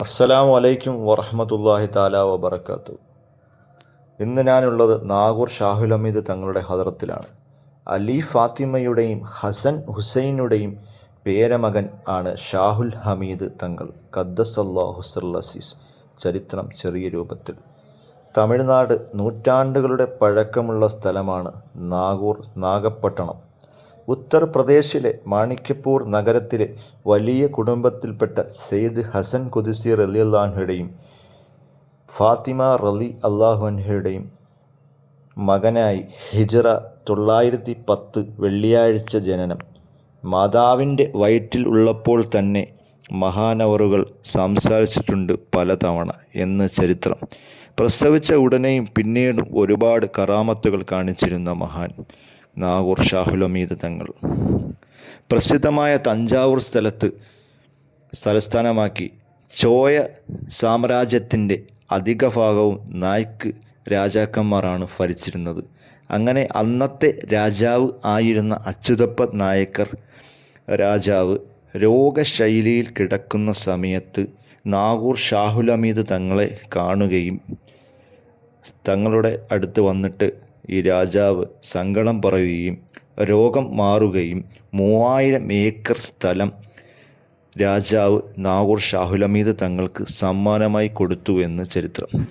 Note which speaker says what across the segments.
Speaker 1: അസ്സലാമു അലൈക്കും വറഹമത്തല്ലാഹി താല വബർക്കാത്തു ഇന്ന് ഞാനുള്ളത് നാഗൂർ ഷാഹുൽ അമീദ് തങ്ങളുടെ ഹദറത്തിലാണ്. അലി ഫാത്തിമയുടെയും ഹസൻ ഹുസൈനുടെയും പേരമകൻ ആണ് ഷാഹുൽ ഹമീദ് തങ്ങൾ. ഖദ്ദസല്ലാഹുസല്ലസീസ് ചരിത്രം ചെറിയ രൂപത്തിൽ. തമിഴ്നാട് നൂറ്റാണ്ടുകളുടെ പഴക്കമുള്ള സ്ഥലമാണ് നാഗൂർ നാഗപ്പട്ടണം ഉത്തർപ്രദേശിലെ മാണിക്യപ്പൂർ നഗരത്തിലെ വലിയ കുടുംബത്തിൽപ്പെട്ട സെയ്ദ് ഹസൻ കുദിസി റലി റലിയല്ലാഹുടെയും ഫാത്തിമ റലി അള്ളാഹുഹയുടെയും മകനായി ഹിജറ തൊള്ളായിരത്തി പത്ത് വെള്ളിയാഴ്ച ജനനം. മാതാവിന്റെ വയറ്റിൽ ഉള്ളപ്പോൾ തന്നെ മഹാനവറുകൾ സംസാരിച്ചിട്ടുണ്ട് പലതവണ എന്ന് ചരിത്രം. പ്രസവിച്ച ഉടനെയും പിന്നീടും ഒരുപാട് കറാമത്തുകൾ കാണിച്ചിരുന്ന മഹാൻ. നാഗൂർ ഷാഹുലമീദ് തങ്ങൾ. പ്രസിദ്ധമായ തഞ്ചാവൂർ സ്ഥലത്ത് സ്ഥലസ്ഥാനമാക്കി ചോയ സാമ്രാജ്യത്തിന്റെ അധിക ഭാഗവും നായ്ക്ക് രാജാക്കന്മാരാണ് ഭരിച്ചിരുന്നത്. അങ്ങനെ അന്നത്തെ രാജാവ് ആയിരുന്ന അച്യുതപ്പ നായക്കർ രാജാവ് രോഗശൈലിയിൽ കിടക്കുന്ന സമയത്ത് നാഗൂർ ഷാഹുലമീദ് തങ്ങളെ കാണുകയും തങ്ങളുടെ അടുത്ത് വന്നിട്ട് ഈ രാജാവ് സങ്കടം പറയുകയും രോഗം മാറുകയും മൂവായിരം ഏക്കർ സ്ഥലം രാജാവ് നാഗൂർ ഷാഹുലമീദ് തങ്ങൾക്ക് സമ്മാനമായി കൊടുത്തു എന്ന് ചരിത്രം.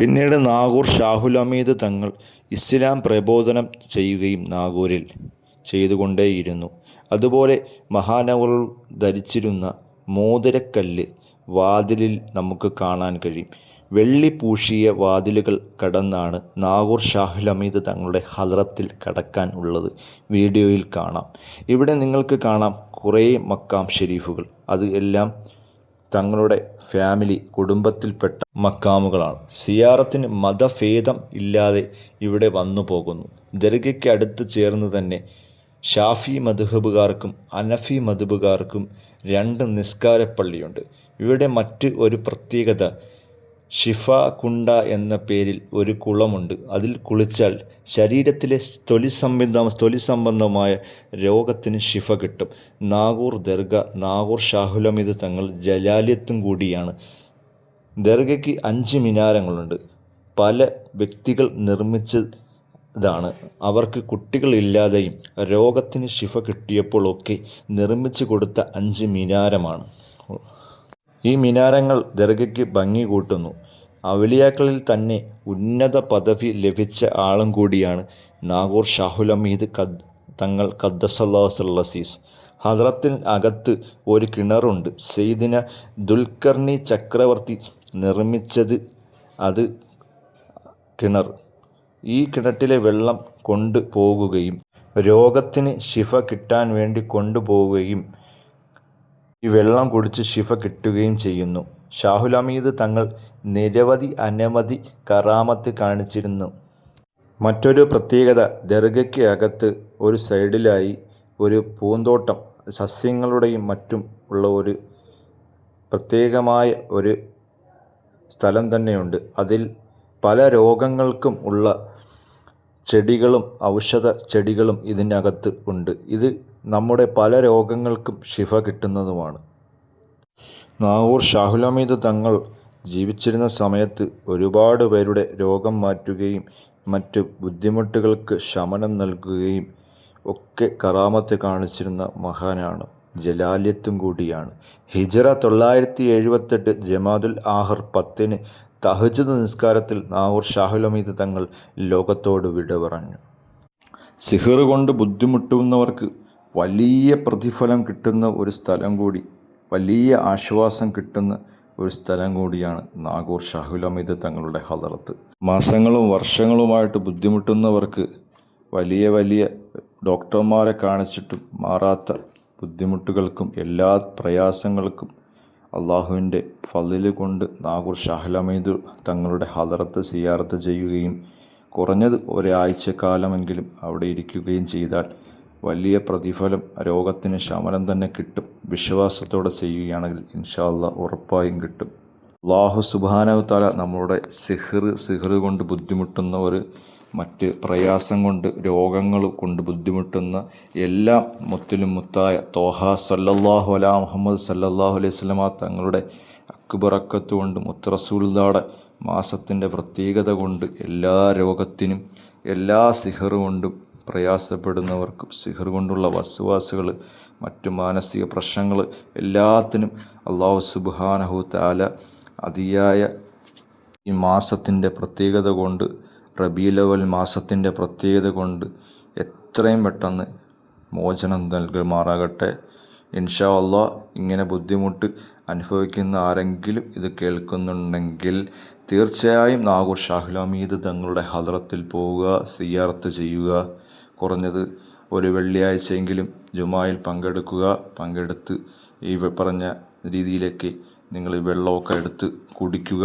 Speaker 1: പിന്നീട് നാഗൂർ ഷാഹുലമീദ് തങ്ങൾ ഇസ്ലാം പ്രബോധനം ചെയ്യുകയും നാഗൂരിൽ ചെയ്തുകൊണ്ടേയിരുന്നു. അതുപോലെ മഹാനവർ ധരിച്ചിരുന്ന മോതിരക്കല്ല് വാതിലിൽ നമുക്ക് കാണാൻ കഴിയും. വെള്ളി പൂശിയ വാതിലുകൾ കടന്നാണ് നാഗൂർ ഷാഹുൽ അമീദ് തങ്ങളുടെ ഹലറത്തിൽ കടക്കാൻ ഉള്ളത്. വീഡിയോയിൽ കാണാം. ഇവിടെ നിങ്ങൾക്ക് കാണാം കുറേ മക്കാം ഷെരീഫുകൾ. അത് എല്ലാം തങ്ങളുടെ ഫാമിലി കുടുംബത്തിൽപ്പെട്ട മക്കാമുകളാണ്. സിയാറത്തിന് മതഭേദം ഇല്ലാതെ ഇവിടെ വന്നു പോകുന്നു. ദർഗയ്ക്ക് അടുത്ത് ചേർന്ന് തന്നെ ഷാഫി മധുഹബുകാർക്കും അനഫി മധുബുകാർക്കും രണ്ട് നിസ്കാരപ്പള്ളിയുണ്ട്. ഇവിടെ മറ്റ് ഒരു പ്രത്യേകത ഷിഫ കുണ്ട എന്ന പേരിൽ ഒരു കുളമുണ്ട്. അതിൽ കുളിച്ചാൽ ശരീരത്തിലെ തൊലി സംബന്ധ തൊലി സംബന്ധമായ രോഗത്തിന് ഷിഫ കിട്ടും. നാഗൂർ ദർഗ നാഗൂർ ഷാഹുലമിത് തങ്ങൾ ജലാലിയത്തും കൂടിയാണ്. ദർഗയ്ക്ക് അഞ്ച് മിനാരങ്ങളുണ്ട്. പല വ്യക്തികൾ നിർമ്മിച്ചതാണ്. അവർക്ക് കുട്ടികളില്ലാതെയും രോഗത്തിന് ശിഫ കിട്ടിയപ്പോഴൊക്കെ നിർമ്മിച്ചു കൊടുത്ത അഞ്ച് മിനാരമാണ്. ഈ മിനാരങ്ങൾ ദർഗയ്ക്ക് ഭംഗി കൂട്ടുന്നു. അവലിയാക്കളിൽ തന്നെ ഉന്നത പദവി ലഭിച്ച ആളും കൂടിയാണ് നാഗൂർ ഷാഹുൽ അമീദ് കദ് തങ്ങൾ കദ്ദസല്ലാസീസ് ഹദ്രത്തിന് അകത്ത് ഒരു കിണറുണ്ട്. സെയ്ദിന ദുൽഖർണി ചക്രവർത്തി നിർമ്മിച്ചത് അത് കിണർ. ഈ കിണറ്റിലെ വെള്ളം കൊണ്ടുപോകുകയും രോഗത്തിന് ശിഫ കിട്ടാൻ വേണ്ടി കൊണ്ടുപോവുകയും ഈ വെള്ളം കുടിച്ച് ശിഫ കിട്ടുകയും ചെയ്യുന്നു. ഷാഹുലമീദ് തങ്ങൾ നിരവധി അനവധി കറാമത്ത് കാണിച്ചിരുന്നു. മറ്റൊരു പ്രത്യേകത ദർഗയ്ക്ക് അകത്ത് ഒരു സൈഡിലായി ഒരു പൂന്തോട്ടം സസ്യങ്ങളുടെയും മറ്റും ഉള്ള ഒരു പ്രത്യേകമായ ഒരു സ്ഥലം തന്നെയുണ്ട്. അതിൽ പല രോഗങ്ങൾക്കും ഉള്ള ചെടികളും ഔഷധ ചെടികളും ഇതിനകത്ത് ഉണ്ട്. ഇത് നമ്മുടെ പല രോഗങ്ങൾക്കും ശിഫ കിട്ടുന്നതുമാണ്. നാവൂർ ഷാഹുലമീദ് തങ്ങൾ ജീവിച്ചിരുന്ന സമയത്ത് ഒരുപാട് പേരുടെ രോഗം മാറ്റുകയും മറ്റ് ബുദ്ധിമുട്ടുകൾക്ക് ശമനം നൽകുകയും ഒക്കെ കറാമത്ത് കാണിച്ചിരുന്ന മഹാനാണ് ജലാലിയത്തും കൂടിയാണ്. ഹിജറ തൊള്ളായിരത്തി എഴുപത്തെട്ട് ജമാദുൽ ആഹർ പത്തിന് തഹജദ് നിസ്കാരത്തിൽ നാവൂർ ഷാഹുലമീദ് തങ്ങൾ ലോകത്തോട് വിട പറഞ്ഞു. സിഹർ കൊണ്ട് ബുദ്ധിമുട്ടുന്നവർക്ക് വലിയ പ്രതിഫലം കിട്ടുന്ന ഒരു സ്ഥലം കൂടി വലിയ ആശ്വാസം കിട്ടുന്ന ഒരു സ്ഥലം കൂടിയാണ് നാഗൂർ ഷാഹുൽ ഹമീദ് തങ്ങളുടെ ഹദറത്ത്. മാസങ്ങളും വർഷങ്ങളുമായിട്ട് ബുദ്ധിമുട്ടുന്നവർക്ക് വലിയ വലിയ ഡോക്ടർമാരെ കാണിച്ചിട്ടും മാറാത്ത ബുദ്ധിമുട്ടുകൾക്കും എല്ലാ പ്രയാസങ്ങൾക്കും അള്ളാഹുവിന്റെ ഫലിൽ കൊണ്ട് നാഗൂർ അമീദ് തങ്ങളുടെ ഹദറത്ത് സിയാറത്ത് ചെയ്യുകയും കുറഞ്ഞത് ഒരാഴ്ചക്കാലമെങ്കിലും അവിടെ ഇരിക്കുകയും ചെയ്താൽ വലിയ പ്രതിഫലം രോഗത്തിന് ശമനം തന്നെ കിട്ടും. വിശ്വാസത്തോടെ ചെയ്യുകയാണെങ്കിൽ ഇൻഷാല്ല ഉറപ്പായും കിട്ടും. അള്ളാഹു സുബാനവ് താല നമ്മളുടെ സിഹർ സിഹർ കൊണ്ട് ബുദ്ധിമുട്ടുന്നവർ മറ്റ് പ്രയാസം കൊണ്ട് രോഗങ്ങൾ കൊണ്ട് ബുദ്ധിമുട്ടുന്ന എല്ലാ മുത്തിലും മുത്തായ തോഹ സല്ലല്ലാഹു അല മുഹമ്മദ് സല്ലല്ലാഹു അലൈഹി സ്വലമ തങ്ങളുടെ അക്ബറക്കത്ത് കൊണ്ട് മുത്തറസൂൽദാടെ മാസത്തിന്റെ പ്രത്യേകത കൊണ്ട് എല്ലാ രോഗത്തിനും എല്ലാ സിഹർ കൊണ്ടും പ്രയാസപ്പെടുന്നവർക്കും സിഹർ കൊണ്ടുള്ള വസ്വാസുകൾ മറ്റു മാനസിക പ്രശ്നങ്ങൾ എല്ലാത്തിനും അള്ളാഹു സുബാനഹു താല അതിയായ ഈ മാസത്തിന്റെ പ്രത്യേകത കൊണ്ട് റബീലവൽ മാസത്തിന്റെ പ്രത്യേകത കൊണ്ട് എത്രയും പെട്ടെന്ന് മോചനം നൽകുമാറാകട്ടെ ഇൻഷാ അള്ളാ ഇങ്ങനെ ബുദ്ധിമുട്ട് അനുഭവിക്കുന്ന ആരെങ്കിലും ഇത് കേൾക്കുന്നുണ്ടെങ്കിൽ തീർച്ചയായും നാഗൂർ ഷാഹുലമീദ് തങ്ങളുടെ ഹദ്രത്തിൽ പോവുക സിയാർത്ത് ചെയ്യുക. കുറഞ്ഞത് ഒരു വെള്ളിയാഴ്ചയെങ്കിലും ജുമായിൽ പങ്കെടുക്കുക പങ്കെടുത്ത് ഈ പറഞ്ഞ രീതിയിലേക്ക് നിങ്ങൾ വെള്ളമൊക്കെ എടുത്ത് കുടിക്കുക.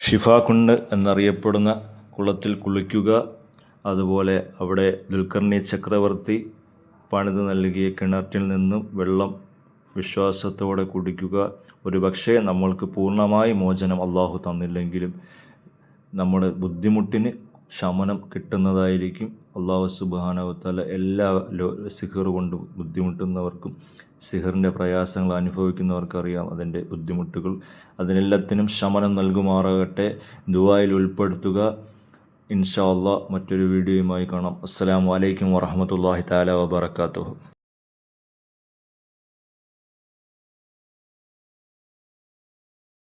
Speaker 1: ഷിഫ കുണ്ട് എന്നറിയപ്പെടുന്ന കുളത്തിൽ കുളിക്കുക അതുപോലെ അവിടെ ദുൽഖർണി ചക്രവർത്തി പണിത് നൽകിയ കിണറ്റിൽ നിന്നും വെള്ളം വിശ്വാസത്തോടെ കുടിക്കുക. ഒരു പക്ഷേ നമ്മൾക്ക് പൂർണമായി മോചനം അള്ളാഹു തന്നില്ലെങ്കിലും നമ്മുടെ ബുദ്ധിമുട്ടിന് ശമനം കിട്ടുന്നതായിരിക്കും. അള്ളാഹു സുബാനവത്തല എല്ലാ ലോ സിഹർ കൊണ്ട് ബുദ്ധിമുട്ടുന്നവർക്കും സിഹറിന്റെ പ്രയാസങ്ങൾ അനുഭവിക്കുന്നവർക്കറിയാം അതിന്റെ ബുദ്ധിമുട്ടുകൾ. അതിനെല്ലാത്തിനും ശമനം നൽകുമാറാകട്ടെ. ദുബായിൽ ഉൾപ്പെടുത്തുക. ഇൻഷാ അള്ളാഹ് മറ്റൊരു വീഡിയോയുമായി കാണാം. അസ്സാം വലൈക്കും വറഹമത്തല്ലാഹി താല വബർക്കാത്തു